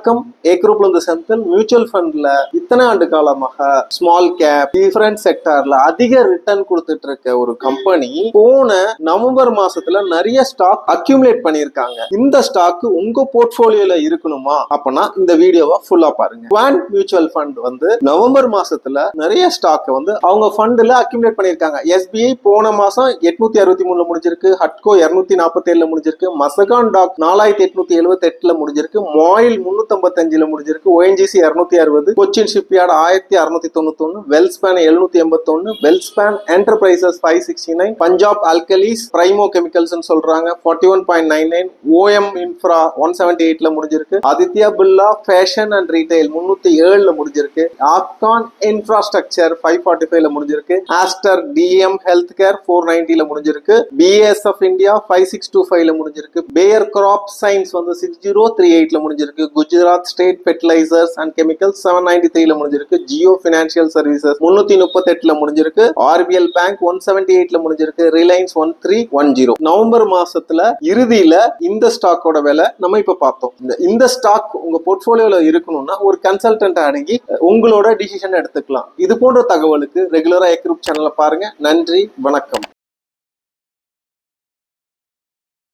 வணக்கம். ஏ குரூப்ல இருந்து செந்தில் மியூச்சுவல் ஃபண்ட்ல இத்தனை ஆண்டு காலமாக ஸ்மால் கேப் டிஃபரண்ட் செக்டார்ல அதிக ரிட்டர்ன் கொடுத்துட்டு இருக்க ஒரு கம்பெனி போன நவம்பர் மாசத்துல நிறைய ஸ்டாக் அக்யூமுலேட் பண்ணியிருக்காங்க. இந்த ஸ்டாக் உங்க போர்ட்போலியோல இருக்கணுமா? அப்பனா இந்த வீடியோவை ஃபுல்லா பாருங்க. குவாண்ட் மியூச்சுவல் ஃபண்ட் வந்து நவம்பர் மாசத்துல நிறைய ஸ்டாக் வந்து அவங்க ஃபண்ட்ல அக்யூமுலேட் பண்ணியிருக்காங்க. எஸ்பிஐ போன மாசம் எட்நூத்தி அறுபத்தி மூணுல முடிஞ்சிருக்கு. ஹட்கோ இருநூத்தி நாற்பத்தி ஏழுல முடிஞ்சிருக்கு. மசகான் டாக் நாலாயிரத்தி எட்நூத்தி எழுபத்தி எட்டுல முடிஞ்சிருக்கு. மாயில் முன்னூத்தி ஐம்பத்தஞ்சுல முடிஞ்சிருக்கு. ஓஎன்ஜிசி இரநூத்தி அறுபது கொச்சின் ஷிப்யார்ட் ஆயிரத்தி அறுநூத்தி தொண்ணூத்தொன்னு வெல்ஸ்பேன் எழுநூத்தி எண்பத்தொன்னு Welspun enterprises five sixty nine Punjab alkalis Primo chemicals சொல்றாங்க. Forty one point nine nine OM infra one seventy எயிட்ல முடிஞ்சிருக்கு. Aditya Birla fashion and retail முன்னூத்தி ஏழுல முடிஞ்சிருக்கு. ஆப்கான் இன்ஃப்ராஸ்ட்ரக்சர் ஃபைவ் ஃபார்ட்டி ஃபைவ்ல முடிஞ்சிருக்கு. Aster DM health care four நைன்டில முடிஞ்சிருக்கு. BSF India five six two ஃபைவ்ல முடிஞ்சிருக்கு. பேயர் கிராப் சயின்ஸ் வந்து சிக்ஸ் ஜீரோ த்ரீ எயிட்ல முடிஞ்சிருக்கு. Gujarat Gujarat state fertilizers and chemicals seven ninety த்ரீல முடிஞ்சிருக்கு. ஜியோ பினான்சியல் சர்வீசஸ் முன்னூத்தி முப்பத்தெட்டுல முடிஞ்சிருக்கு. ஆர்பிஎல் பேங்க் ஒன் செவன்டி எயிட்ல முடிஞ்சிருக்கு. Reliance one three one zero November மாசத்துல இறுதியில இந்த ஸ்டாக்கோட விலை நம்ம இப்ப பார்த்தோம். இந்த இந்த ஸ்டாக் உங்க போர்ட்போலியோல இருக்கணும்னா ஒரு கன்சல்டன்ட் அணுகி உங்களோட டிசிஷன் எடுத்துக்கலாம். இது போன்ற தகவலுக்கு ரெகுலரா எக்ரூப் சேனலை பாருங்க. நன்றி வணக்கம்.